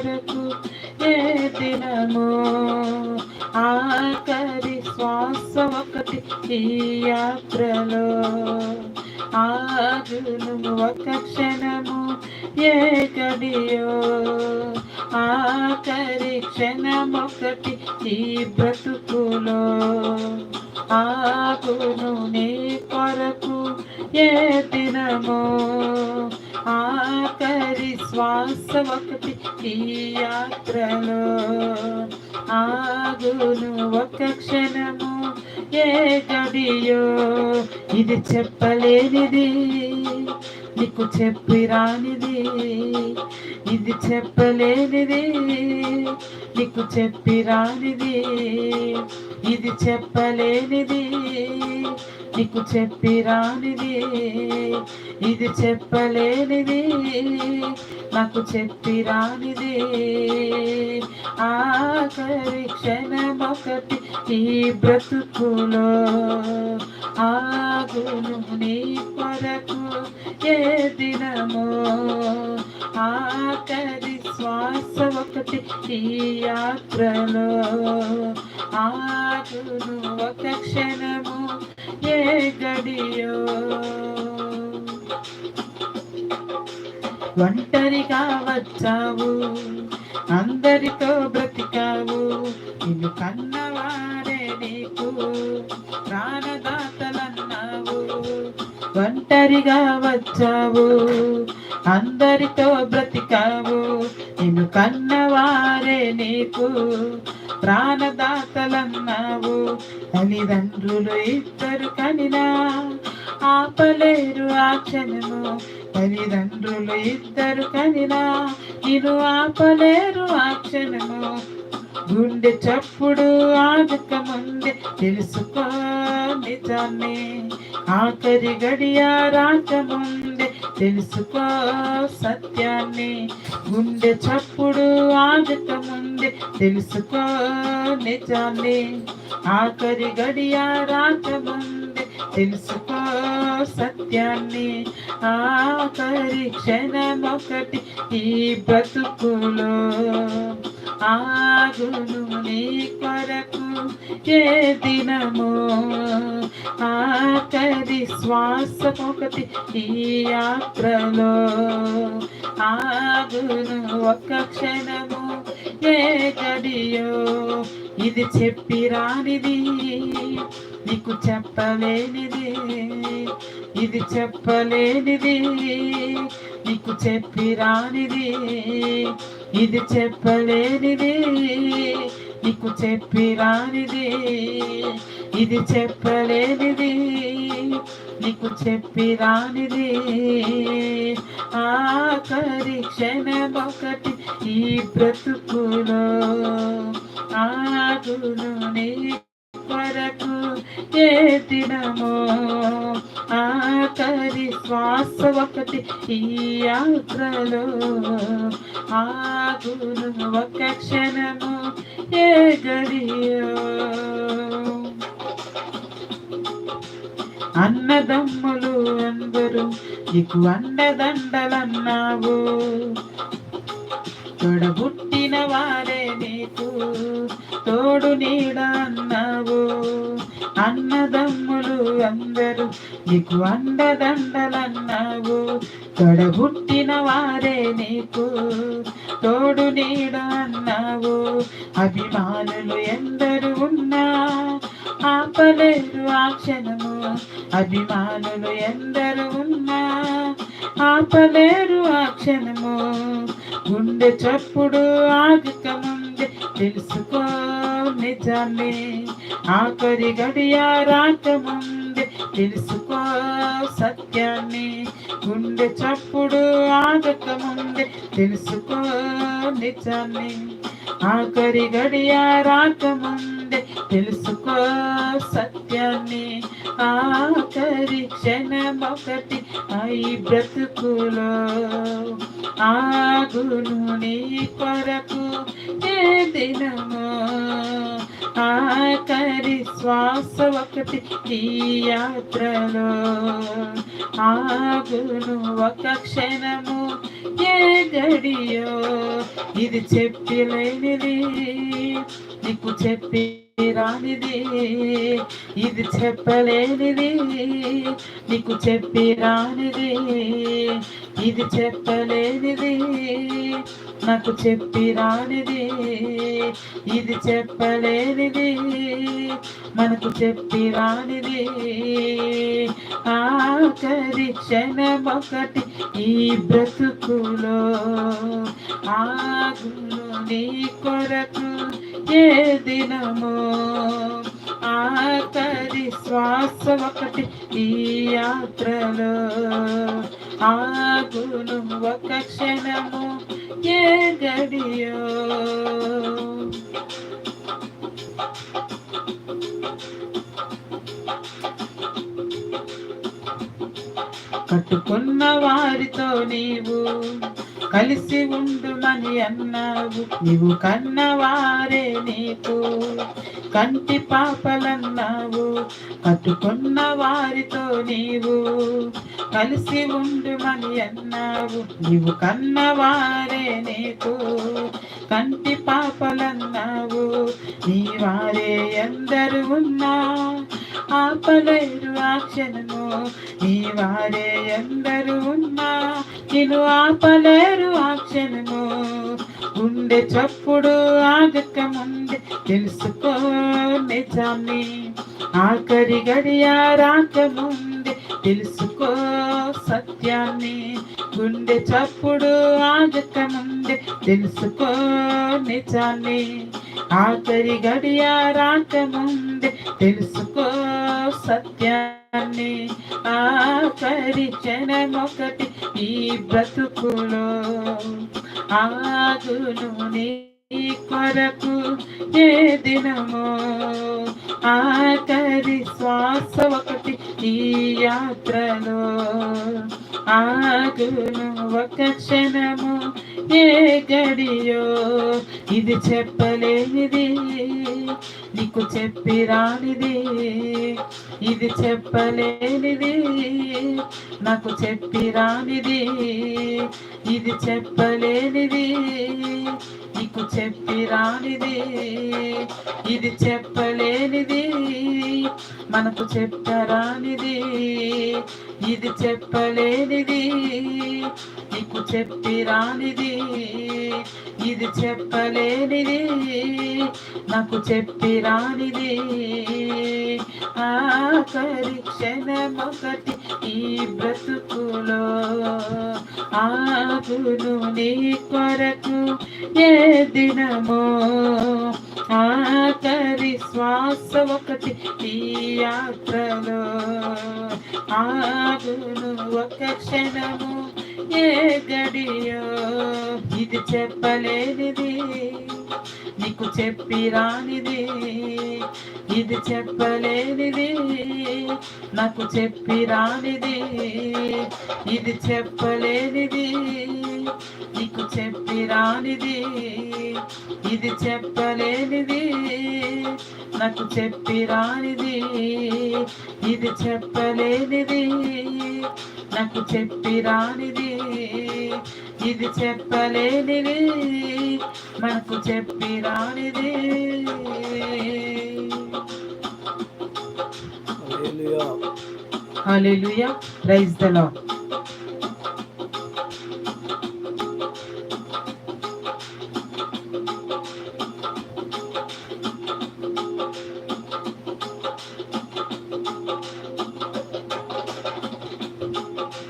కొరకు ఏ దినము? ఆఖరి శ్వాస ఒకటి ఈ యాత్రలో. ఆగును ఒక క్షణము ఏ గడియో? ఆఖరి క్షణమొకటి ఈ బ్రతుకులో. ఆగును నీ కొరకు ఏ దినమో? ఆఖరి శ్వాస ఒకటి ఈ యాత్రలో ఆగును ఒక క్షణము. ఏ గడియో ఇది చెప్పలేనిది నీకు చెప్పి రానిది. ఇది చెప్పలేనిది నీకు చెప్పి రానిది. ఇది చెప్పలేనిది. నీకు చెప్పి రానిది ఇది చెప్పలేనిది నాకు చెప్పి రానిది ఆఖరి క్షణమొకటి ఈ బ్రతుకులో ఆగును నీ కొరకు ఏ దినమో. ఆఖరి శ్వాస ఒకటి ఈ యాత్రలో ఆగును ఒక క్షణము ఏ గడియో. ఒంటరిగా వచ్చావు అందరితో బ్రతికావు నిన్ను కన్నవారే నీకు ప్రాణదాతలన్నావు. ఒంటరిగా వచ్చావు అందరితో బ్రతికావు. నిన్ను కన్నవారే నీకు. ప్రాణదాతలన్నావు. తల్లిదండ్రులు ఇద్దరు కనినా. ఆపలేరు ఆ క్షణము. తల్లిదండ్రులు ఇద్దరు కనినా. నేను ఆపలేరు ఆ క్షణము. గుండె చప్పుడు ఆదుక ముందే తెలుసుకో నిజాన్ని. ఆఖరి గడియ రాకముందే తెలుసుకో సత్యాన్ని. గుండె చప్పుడు ఆగక ముందే తెలుసుకో నిజాన్ని. ఆఖరి గడియ రాకముందే తెలుసుకో సత్యాన్ని. ఆఖరి క్షణమొకటి ఈ బ్రతుకులో. ఆగును నీ కొరకు ఏ దినము? ఆఖరి శ్వాస ఒకటి ఈ యాత్రలో ఆగును ఒక క్షణము ఏ గడియో ఇది చెప్పి రానిది నీకు చెప్పలేనిది ఇది చెప్పలేనిది నీకు చెప్పి రానిది ఇది చెప్పలేనిది నీకు చెప్పి రానిది ఇది చెప్పలేనిది నీకు చెప్పి రానిది. ఆఖరి క్షణమొకటి ఈ బ్రతుకులో ఆగును నీ కొరకు ఏ దినమో ఆఖరి శ్వాస ఒకటి ఈ యాత్రలో. ఆగును ఒక క్షణము ఏ గడియో. అన్నదమ్ములు అందరూ నీకు అండదండలన్నావు. తొడబుట్టిన వారే నీకు తోడు నీడ అన్నదమ్ములు అందరూ నీకు అండదండలన్నావు. తొడబుట్టిన వారే నీకు తోడు నీడ అన్నావు. అభిమానులు ఎందరు ఉన్నా ఆపలేరు ఆ క్షణము. అభిమానులు ఎందరు ఉన్నా ఆపలేరు ఆ క్షణము. గుండె చప్పుడు ఆగక ముందే తెలుసుకో. నిజాన్ని ఆఖరి గడియ రాకముందే తెలుసుకో సత్యాన్ని. గుండె చప్పుడు ఆగక ముందే తెలుసుకో నిజాన్ని. ఆఖరి గడియ రాకముందే తెలుసుకో సత్యాన్ని. ఆఖరి క్షణమొకటి అయి బ్రతుకులో ఆగును నీ కొరకు ఏ దినమో. ఆఖరి శ్వాస ఒకటి ఈ యాత్రలో. ఆగును ఒక క్షణము ఏ గడియో. ఇది చెప్పలేనిది నీకు చెప్పి రానిది ఇది చెప్పలేనిది నీకు చెప్పి రానిది ఇది చెప్పలేనిది నాకు చెప్పి రానిది ఇది చెప్పలేనిది మనకు చెప్పి రానిది ఆఖరి క్షణమొకటి ఈ బ్రతుకులో ఆగును నీ కొరకు. ఏ దినము. ఆఖరి శ్వాస ఒకటి ఈ యాత్రలో. ఆగును ఒక క్షణము ఏ గడియో. కట్టుకున్న వారితో నీవు కలిసి ఉండుమని అన్నావు. నీవు కన్నవారే నీకు. కంటి పాపలన్నావు. కట్టుకున్న వారితో నీవు కలిసి ఉండుమని అన్నావు. నీవు కన్నవారే నీకు. కంటి పాపలన్నావు. నీ వారే ఎందరు ఉన్నా. ఆపలేరు ఆ క్షణము. నీ వారే ఎందరు ఉన్నా. నిన్ను ఆపలేరు ఆ క్షణము. గుండె చప్పుడు ఆగక ముందే తెలుసుకో నిజాన్ని ఆఖరి గడియ రాక ముందే తెలుసుకో సత్యాన్ని. గుండె చప్పుడు ఆగక ముందే తెలుసుకో నిజాన్ని ఆఖరి గడియ రాక ముందే తెలుసుకో సత్యాన్ని. ఆ క్షణమొకటి ఈ బ్రతుకులో. ఆగును నీ కొరకు ఏ దినమో. ఆఖరి శ్వాస ఒకటి ఈ యాత్రలో. ఆగును ఒక క్షణము ఏ గడియో ఇది చెప్పలేనిది నీకు చెప్పి రానిది ఇది చెప్పలేనిది నాకు చెప్పి రానిది ఇది చెప్పలేనిది నీకు చెప్పి రానిది ఇది చెప్పలేనిది మనకు చెప్పరానిది ఇది రానిది నీకు చెప్పి రానిది ఇది చెప్పలేనిది నాకు చెప్పి రానిది. ఆఖరి క్షణమొకటి ఈ బ్రతుకులో ఆగును నీ కొరకు ఏ దినమో. ఆఖరి శ్వాస ఒకటి ఈ యాత్రలో. ఆగును ఒక క్షణము ఏ గడియో. ఇది చెప్పలేనిది నీకు చెప్పి రానిది. ఇది చెప్పలేనిది నాకు చెప్పి రానిది. ఇది చెప్పలేనిది. నీకు చెప్పి రానిది ఇది చెప్పలేనిది నాకు చెప్పి రానిది ఇది చెప్పలేనిది నాకు చెప్పి రానిది ఇది చెప్పలేనిది మనకు చెప్పి రానిది హల్లెలూయా ప్రైజ్ ద లార్డ్